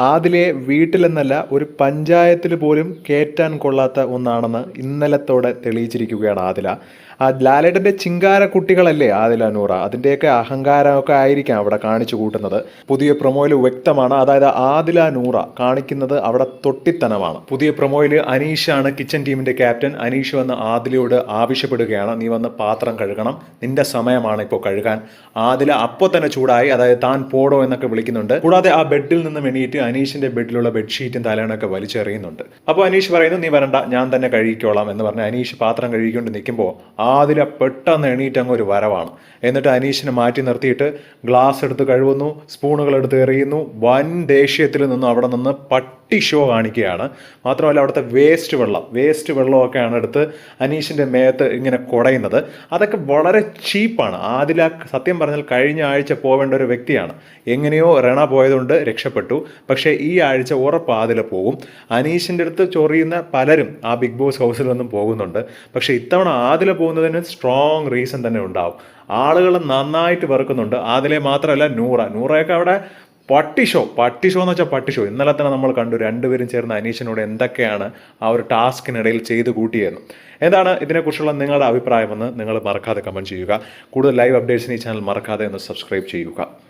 ആദിലെ വീട്ടിലെന്നല്ല ഒരു പഞ്ചായത്തിൽ പോലും കയറ്റാൻ കൊള്ളാത്ത ഒന്നാണെന്ന് ഇന്നലത്തോടെ തെളിയിച്ചിരിക്കുകയാണ് ആദില. ആ ലാലേട്ടന്റെ ചിങ്കാര കുട്ടികളല്ലേ ആദില നൂറ? അതിന്റെയൊക്കെ അഹങ്കാരമൊക്കെ ആയിരിക്കാം അവിടെ കാണിച്ചു കൂട്ടുന്നത്. പുതിയ പ്രൊമോയിൽ വ്യക്തമാണ് അതായത് ആദില നൂറ കാണിക്കുന്നത് അവിടെ തൊട്ടിത്തനമാണ്. പുതിയ പ്രൊമോയിൽ അനീഷാണ് കിച്ചൺ ടീമിന്റെ ക്യാപ്റ്റൻ. അനീഷ് വന്ന് ആദിലയോട് ആവശ്യപ്പെടുകയാണ്. നീ വന്ന് പാത്രം കഴുകണം. നിന്റെ സമയമാണ് ഇപ്പോൾ കഴുകാൻ. ആദില അപ്പോൾ തന്നെ ചൂടായി അതായത് താൻ പോടോ എന്നൊക്കെ വിളിക്കുന്നുണ്ട്. കൂടാതെ ആ ബെഡിൽ നിന്ന് എണീറ്റ് അനീഷിന്റെ ബെഡിലുള്ള ബെഡ്ഷീറ്റും തലയണൊക്കെ വലിച്ചെറിയുന്നുണ്ട്. അപ്പോൾ അനീഷ് പറയുന്നു നീ വരണ്ട ഞാൻ തന്നെ കഴുകിക്കോളാം എന്ന് പറഞ്ഞ് അനീഷ് പാത്രം കഴുകിക്കൊണ്ട് നിൽക്കുമ്പോൾ ആതിര പെട്ടെന്ന് എണീറ്റ് അങ്ങ് ഒരു വരവാണ്. എന്നിട്ട് അനീഷിനെ മാറ്റി നിർത്തിയിട്ട് ഗ്ലാസ് എടുത്ത് കഴുകുന്നു സ്പൂണുകൾ എടുത്ത് എറിയുന്നു വൻ ദേഷ്യത്തിൽ നിന്നും അവിടെ നിന്ന് പട്ടി ഷോ കാണിക്കുകയാണ്. മാത്രമല്ല അവിടുത്തെ വേസ്റ്റ് വെള്ളം വേസ്റ്റ് വെള്ളമൊക്കെയാണ് എടുത്ത് അനീഷിന്റെ മേത്ത് ഇങ്ങനെ കുടയുന്നത്. അതൊക്കെ വളരെ ചീപ്പാണ്. ആദില സത്യം പറഞ്ഞാൽ കഴിഞ്ഞ ആഴ്ച പോവേണ്ട ഒരു വ്യക്തിയാണ്. എങ്ങനെയോ റണ പോയതുകൊണ്ട് രക്ഷപ്പെട്ടു. പക്ഷേ ഈ ആഴ്ച ഉറപ്പ് ആദില പോകും. അനീഷിന്റെ അടുത്ത് ചൊറിയുന്ന പലരും ആ ബിഗ് ബോസ് ഹൗസിൽ നിന്നും പോകുന്നുണ്ട്. പക്ഷേ ഇത്തവണ ആദില പോകുന്നതിന് സ്ട്രോങ് റീസൺ തന്നെ ഉണ്ടാവും. ആളുകൾ നന്നായിട്ട് വെറുക്കുന്നുണ്ട്. ആതിലെ മാത്രമല്ല നൂറ. നൂറയൊക്കെ അവിടെ പട്ടി ഷോ പട്ടി ഷോ എന്ന് വെച്ചാൽ പട്ടി ഷോ ഇന്നലെ തന്നെ നമ്മൾ കണ്ടു രണ്ടുപേരും ചേർന്ന് അനീഷിനോട് എന്തൊക്കെയാണ് ആ ഒരു ടാസ്കിനിടയിൽ ചെയ്ത് കൂട്ടിയെന്ന്. എന്താണ് ഇതിനെക്കുറിച്ചുള്ള നിങ്ങളുടെ അഭിപ്രായമെന്ന് നിങ്ങൾ മറക്കാതെ കമന്റ് ചെയ്യുക. കൂടുതൽ ലൈവ് അപ്ഡേറ്റ്സിന് ഈ ചാനൽ മറക്കാതെ ഒന്ന് സബ്സ്ക്രൈബ് ചെയ്യുക.